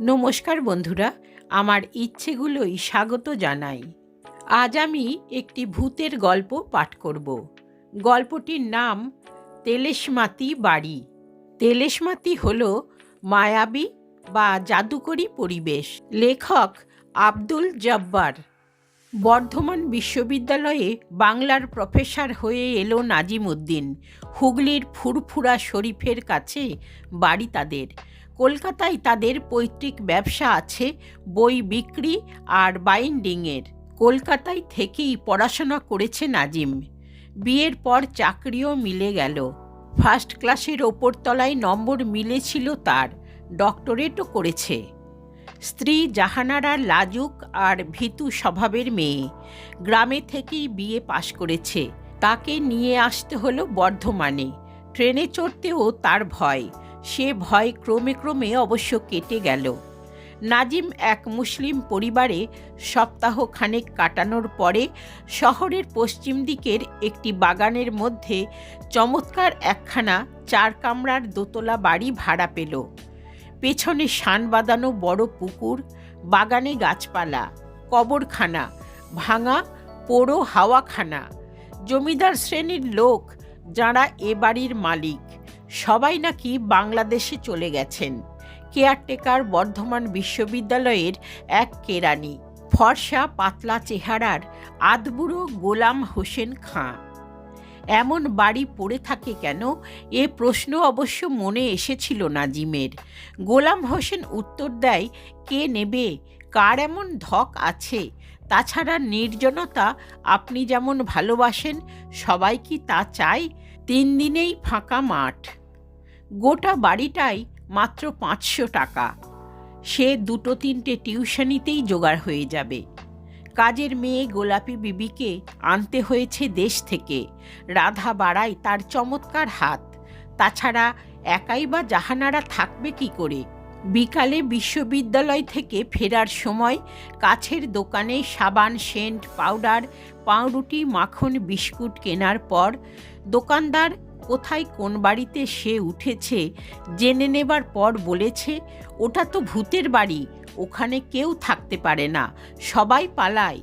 নমস্কার বন্ধুরা, আমার ইচ্ছেগুলোই স্বাগত জানাই। আজ আমি একটি ভূতের গল্প পাঠ করব। গল্পটির নাম তেলেশমাতি বাড়ি। তেলেশমাতি হল মায়াবী বা জাদুকরী পরিবেশ। লেখক আব্দুল জব্বার। বর্ধমান বিশ্ববিদ্যালয়ে বাংলার প্রফেসর হয়ে এলো নাজিম উদ্দিন হুগলির ফুরফুরা শরীফের কাছে বাড়ি তাদের। কলকাতায় তাদের পৈতৃক ব্যবসা আছে, বই বিক্রি আর বাইন্ডিংয়ের। কলকাতায় থেকেই পড়াশোনা করেছে নাজিম। বিয়ের পর চাকরিও মিলে গেল। ফার্স্ট ক্লাসের ওপর তলায় নম্বর মিলেছিল তার, ডক্টরেটও করেছে। স্ত্রী জাহানারা লাজুক আর ভীতু স্বভাবের মেয়ে। গ্রামে থেকেই বিয়ে পাশ করেছে। তাকে নিয়ে আসতে হলো বর্ধমানে। ট্রেনে চড়তেও তার ভয়। সে ভয় ক্রমে ক্রমে অবশ্য কেটে গেল। নাজিম এক মুসলিম পরিবারে সপ্তাহ খানেক কাটানোর পরে শহরের পশ্চিম দিকের একটি বাগানের মধ্যে চমৎকার একখানা চার কামরার দোতলা বাড়ি ভাড়া পেল। পেছনে শান বাঁধানো বড় পুকুর, বাগানে গাছপালা, কবরখানা, ভাঙা, পোড়ো হাওয়াখানা। জমিদার শ্রেণির লোক যারা এ বাড়ির মালিক। সবাই নাকি বাংলাদেশে চলে গেছেন। কেয়ারটেকার বর্ধমান বিশ্ববিদ্যালয়ের এক কেরানি, ফর্সা পাতলা চেহারার আদবুড়ো গোলাম হোসেন খাঁ। এমন বাড়ি পড়ে থাকে কেন? এ প্রশ্ন অবশ্য মনে এসেছিল নাজিমের। গোলাম হোসেন উত্তর দেয়, কে নেবে? কার এমন ধক আছে? তাছাড়া নির্জনতা, আপনি যেমন ভালোবাসেন, সবাই কি তা চায়? তিন দিনেই ফাঁকা মাঠ। গোটা বাড়িটাই মাত্র পাঁচশো টাকা। সে দুটো তিনটে টিউশনিতেই জোগাড় হয়ে যাবে। কাজের মেয়ে গোলাপি বিবিকে আনতে হয়েছে দেশ থেকে। রাধা বাড়ায় তার চমৎকার হাত। তাছাড়া একাই বা জাহানারা থাকবে কি করে? বিকালে বিশ্ববিদ্যালয় থেকে ফেরার সময় কাছের দোকানে সাবান, সেন্ট, পাউডার, পাউরুটি, মাখন, বিস্কুট কেনার পর দোকানদার কোথায় কোন বাড়িতে সে উঠেছে জেনে নেবার পর বলেছে, ওটা তো ভূতের বাড়ি, ওখানে কেউ থাকতে পারে না, সবাই পালায়।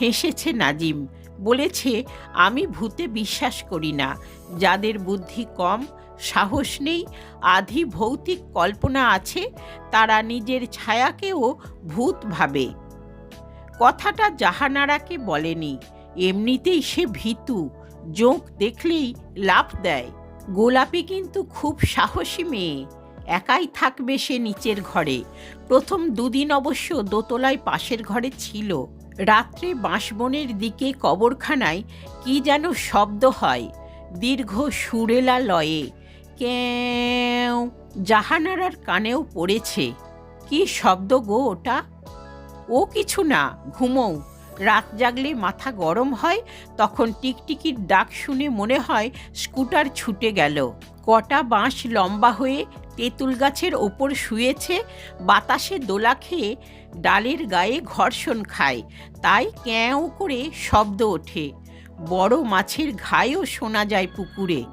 হেসেছে নাজিম, বলেছে, আমি ভূতে বিশ্বাস করি না, যাদের বুদ্ধি কম সাহস নেই, আধি ভৌতিক কল্পনা আছে, তারা নিজের ছায়াকেও ভূত ভাবে। কথাটা জাহানারাকে বলেনি, এমনিতেই সে ভীতু, জোঁক দেখলেই লাভ দেয়। গোলাপি কিন্তু খুব সাহসী মেয়ে, একাই থাকবে সে নিচের ঘরে। প্রথম দুদিন অবশ্য দোতলায় পাশের ঘরে ছিল। রাত্রে বাঁশবনের দিকে কবরখানায় কি যেন শব্দ হয়, দীর্ঘ সুরেলা লয়ে। ক্যাও জাহানারার কানেও পড়েছে। কি শব্দ গো ওটা? ও কিছু না, ঘুমোও। রাত জাগলে মাথা গরম হয়, তখন টিকটিকির ডাক শুনে মনে হয় স্কুটার ছুটে গেল। কটা বাঁশ লম্বা হয়ে তেঁতুল গাছের ওপর শুয়েছে, বাতাসে দোলা খেয়ে ডালের গায়ে ঘর্ষণ খায়। তাই ক্যাঁও করে শব্দ ওঠে। বড় মাছের ঘায়েও শোনা যায় পুকুরে।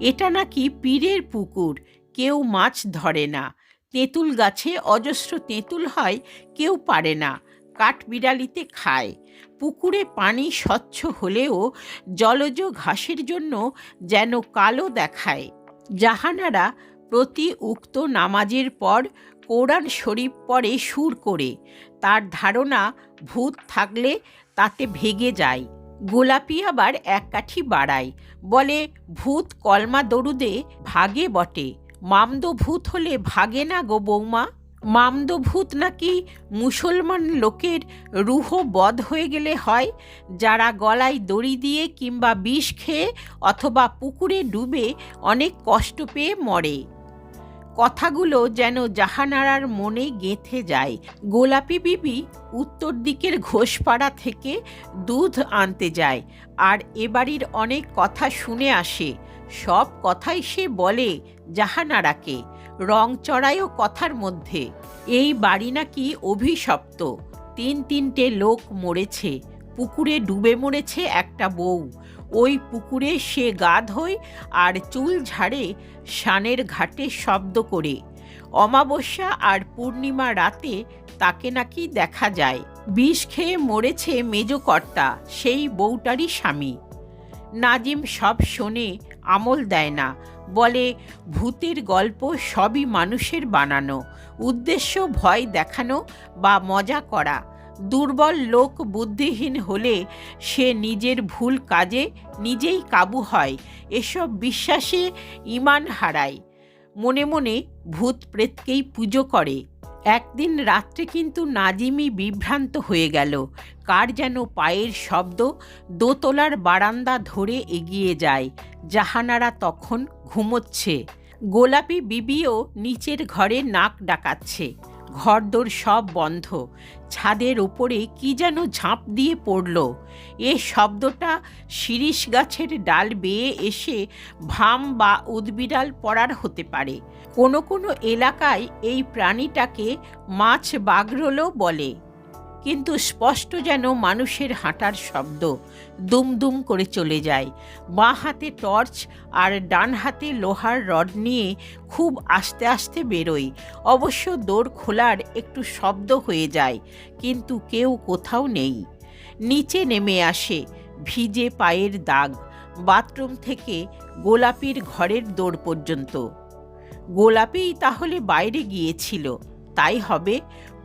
এটা নাকি পীরের পুকুর, কেউ মাছ ধরে না। তেঁতুল গাছে অজস্র তেঁতুল হয়, কেউ পারে না, কাঠবিড়ালিতে খায়। পুকুরে পানি স্বচ্ছ হলেও জলজ ঘাসের জন্য যেন কালো দেখায়। জাহানারা প্রতি উক্ত নামাজের পর কোরআন শরীফ পড়ে সুর করে। তার ধারণা ভূত থাকলে তাতে ভেগে যায়। গোলাপি আবার এক কাঠি বাড়ায়। বলে, ভূত কলমা দরুদে ভাগে বটে। মামদো ভূত হলে ভাগে না গো বৌমা। মামদো ভূত নাকি মুসলমান লোকের রুহ বধ হয়ে গেলে হয়। যারা গলায় দড়ি দিয়ে কিংবা বিষ খেয়ে অথবা পুকুরে ডুবে অনেক কষ্ট পেয়ে মরে। কথাগুলো যেন জাহানারার মনে গেঁথে যায়। গোলাপি বিবি উত্তর দিকের ঘোষপাড়া থেকে দুধ আনতে যায় আর এ বাড়ির অনেক কথা শুনে আসে। সব কথাই সে বলে জাহানারাকে। রং চড়ায়ও কথার মধ্যে। এই বাড়ি নাকি অভিশপ্ত। তিন তিনটে লোক মরেছে। পুকুরে ডুবে মরেছে একটা বউ। ওই পুকুরে সে গা ধোয় আর চুল ঝাড়ে শানের ঘাটে শব্দ করে। অমাবস্যা আর পূর্ণিমা রাতে তাকে নাকি দেখা যায়। বিষ খেয়ে মরেছে মেজকর্তা সেই বউটারই স্বামী। নাজিম সব শোনে আমল দেয় না, বলে, ভূতের গল্প সবই মানুষের বানানো। উদ্দেশ্য ভয় দেখানো বা মজা করা। দুর্বল লোক বুদ্ধিহীন হলে সে নিজের ভুল কাজে নিজেই কাবু হয়। এসব বিশ্বাসে ইমান হারায়। মনে মনে ভূত প্রেতকেই পুজো করে। একদিন রাত্রে কিন্তু নাজিমি বিভ্রান্ত হয়ে গেল। কার যেন পায়ের শব্দ দোতলার বারান্দা ধরে এগিয়ে যায়। জাহানারা তখন ঘুমোচ্ছে। গোলাপি বিবিও নিচের ঘরে নাক ডাকাচ্ছে। ঘরদোর সব বন্ধ। ছাদের ওপরে কি যেন ঝাঁপ দিয়ে পড়ল। এ শব্দটা শিরিষ গাছের ডাল বেয়ে এসে ভাম বা উদ্বিড়াল পড়ার হতে পারে। কোনো কোনো এলাকায় এই প্রাণীটাকে মাছ বাগরলও বলে। কিন্তু স্পষ্ট যেন মানুষের হাঁটার শব্দ দুমদুম করে চলে যায়। বাঁ হাতে টর্চ আর ডান হাতে লোহার রড নিয়ে খুব আস্তে আস্তে বেরোয়। অবশ্য দৌড় খোলার একটু শব্দ হয়ে যায়, কিন্তু কেউ কোথাও নেই। নিচে নেমে আসে ভিজে পায়ের দাগ, বাথরুম থেকে গোলাপির ঘরের দৌড় পর্যন্ত। গোলাপিই তাহলে বাইরে গিয়েছিল, তাই হবে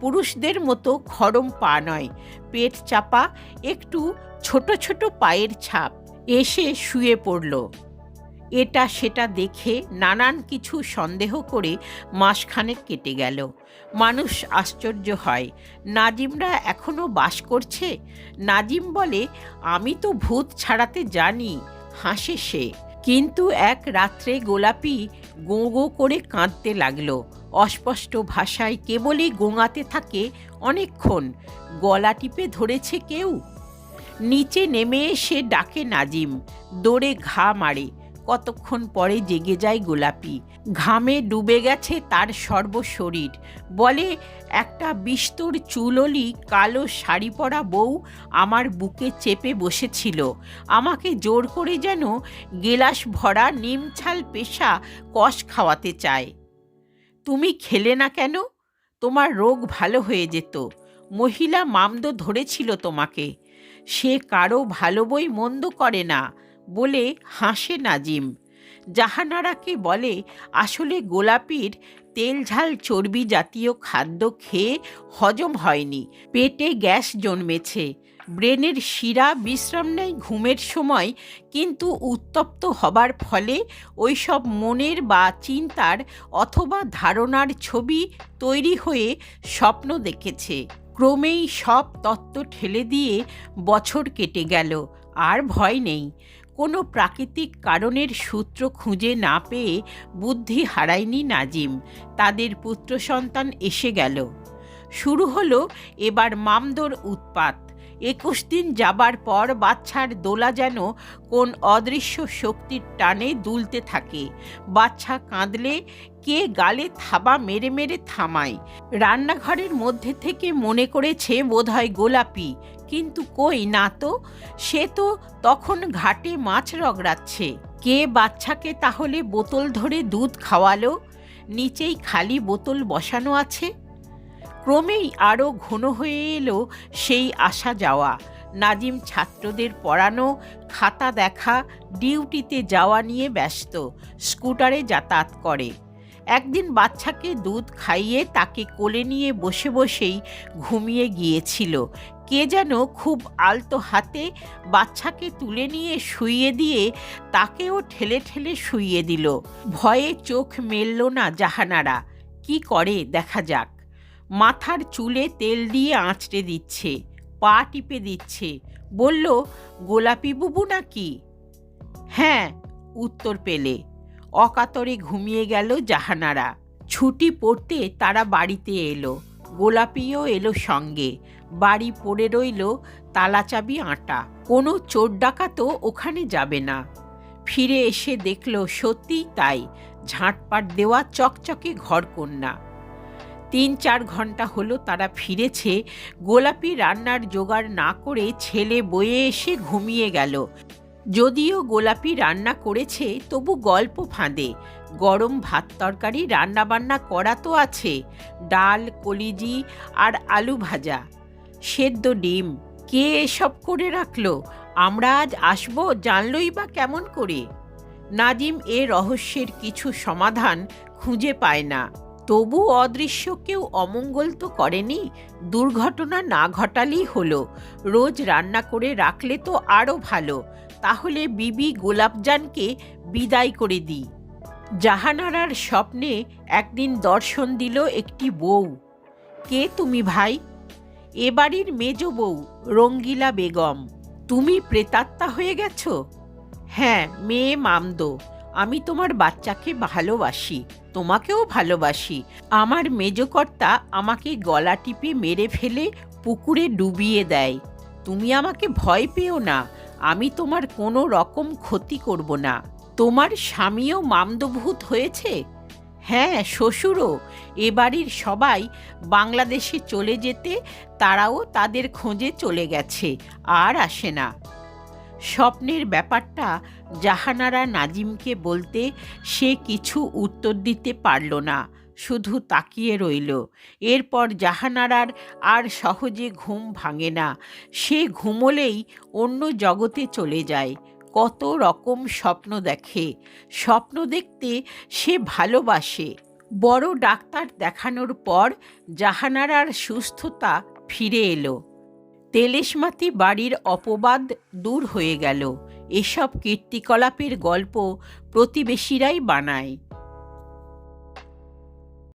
পুরুষদের মতো খরম পা নয়, পেট চাপা, একটু ছোট ছোট পায়ের ছাপ। এসে শুয়ে পড়ল। এটা সেটা দেখে নানান কিছু সন্দেহ করে মাসখানেক কেটে গেল। মানুষ আশ্চর্য হয়, নাজিমরা এখনও বাস করছে? নাজিম বলে, আমি তো ভূত ছাড়াতে জানি। হাসে সে। কিন্তু এক রাত্রে গোলাপি গো গো করে কাঁদতে লাগল। অস্পষ্ট ভাষায় কেবলই গোঙাতে থাকে অনেকক্ষণ। গলা টিপে ধরেছে কেউ। নিচে নেমে এসে ডাকে নাজিম। দৌড়ে ঘা মারে। কতক্ষণ পরে জেগে যায় গোলাপি। ঘামে ডুবে গেছে তার সর্বশরীর। বলে, একটা বিস্তর চুললি কালো শাড়ি পরা বউ আমার বুকে চেপে বসেছিল। আমাকে জোর করে যেন গেলাস ভরা নিমছাল পেশা কষ খাওয়াতে চায়। তুমি খেলে না কেন? তোমার রোগ ভালো হয়ে যেত। মহিলা মামদ ধরেছিল তোমাকে। সে কারও ভালো বই মন্দ করে না। বলে হাসে নাজিম। জাহানারাকে বলে, আসলে গোলাপির তেল ঝাল চর্বি জাতীয় খাদ্য খেয়ে হজম হয়নি, পেটে গ্যাস জন্মেছে। ব্রেনের শিরা বিশ্রাম নেয় ঘুমের সময়, কিন্তু উত্তপ্ত হবার ফলে ওইসব মনের বা চিন্তার অথবা ধারণার ছবি তৈরি হয়ে স্বপ্ন দেখেছে। ক্রমেই সব তত্ত্ব ঠেলে দিয়ে বছর কেটে গেল, আর ভয় নেই। কোনো প্রাকৃতিক কারণের সূত্র খুঁজে না পেয়ে বুদ্ধি হারায়নি নাজিম। তাদের পুত্র সন্তান এসে গেল। শুরু হলো এবার মামদোর উৎপাত। একুশ দিন যাবার পর বাচ্চার দোলা যেন কোন অদৃশ্য শক্তির টানে দুলতে থাকে। বাচ্চা কাঁদলে কে গালে থাবা মেরে মেরে থামায়। রান্নাঘরের মধ্যে থেকে মনে করেছে বোধহয় গোলাপি। কিন্তু কই না তো? সে তো তখন ঘাটে মাছ রগড়াচ্ছে। কে বাচ্চাকে তাহলে বোতল ধরে দুধ খাওয়ালো? নিচেই খালি বোতল বসানো আছে? ক্রমেই আরও ঘন হয়ে এলো সেই আসা যাওয়া। নাজিম ছাত্রদের পড়ানো, খাতা দেখা, ডিউটিতে যাওয়া নিয়ে ব্যস্ত, স্কুটারে যাতায়াত করে। একদিন বাচ্চাকে দুধ খাইয়ে তাকে কোলে নিয়ে বসে বসেই ঘুমিয়ে গিয়েছিল। কে যেন খুব আলতো হাতে বাচ্চাকে তুলে নিয়ে শুইয়ে দিয়ে তাকেও ঠেলে ঠেলে শুইয়ে দিল। ভয়ে চোখ মেলল না জাহানারা। কি করে, দেখা যাক। মাথার চুলে তেল দিয়ে আঁচড়ে দিচ্ছে, পা টিপে দিচ্ছে। বলল, গোলাপি বুবু নাকি? হ্যাঁ উত্তর পেলে। অকাতরে ঘুমিয়ে গেল জাহানারা। ছুটি পড়তে তারা বাড়িতে এলো। গোলাপিও এলো সঙ্গে। বাড়ি পড়ে রইল তালাচাবি আটা। কোনো চোর ডাকাতও ওখানে যাবে না। ফিরে এসে দেখল সত্যিই তাই। ঝাঁটপাট দেওয়া চকচকে ঘরকন্যা। তিন চার ঘণ্টা হলো তারা ফিরেছে। গোলাপি রান্নার জোগাড় না করে ছেলে বয়ে এসে ঘুমিয়ে গেল। যদিও গোলাপি রান্না করেছে, তবু গল্প ফাঁদে। গরম ভাত তরকারি রান্নাবান্না করা তো আছে, ডাল, কলিজি আর আলু ভাজা। সেদ্ধ ডিম, কে এসব করে রাখল? আমরা আজ আসব জানলই বা কেমন করে? নাজিম এ রহস্যের কিছু সমাধান খুঁজে পায় না। তবু অদৃশ্য কেউ অমঙ্গল তো করেনি, দুর্ঘটনা না ঘটালেই হলো। রোজ রান্না করে রাখলে তো আরও ভালো। তাহলে বিবি গোলাপজানকে বিদায় করে দিই। জাহানারার স্বপ্নে একদিন দর্শন দিল একটি বউ। কে তুমি ভাই? এ বাড়ির মেজ বউ, রঙ্গিলা বেগম। তুমি প্রেতাত্মা হয়ে গেছো? হ্যাঁ মেয়ে মামদো। আমি তোমার বাচ্চাকে ভালোবাসি, তোমাকেও ভালোবাসি। আমার মেজকর্তা আমাকে গলা টিপে মেরে ফেলে পুকুরে ডুবিয়ে দেয়। তুমি আমাকে ভয় পেও না। আমি তোমার কোনো রকম ক্ষতি করব না। তোমার স্বামীও মামদভূত হয়েছে? হ্যাঁ শ্বশুরও। এ বাড়ির সবাই বাংলাদেশে চলে যেতে তারাও তাদের খোঁজে চলে গেছে, আর আসে না। স্বপ্নের ব্যাপারটা জাহানারা নাজিমকে বলতে সে কিছু উত্তর দিতে পারল না। শুধু তাকিয়ে রইল। এরপর জাহানারার আর সহজে ঘুম ভাঙে না। সে ঘুমোলেই অন্য জগতে চলে যায়। কত রকম স্বপ্ন দেখে। স্বপ্ন দেখতে সে ভালোবাসে। বড় ডাক্তার দেখানোর পর জাহানারার সুস্থতা ফিরে এলো। তেলেশমাতি বাড়ির অপবাদ দূর হয়ে গেল। এসব কীর্তিকলাপের গল্প প্রতিবেশীরাই বানায়।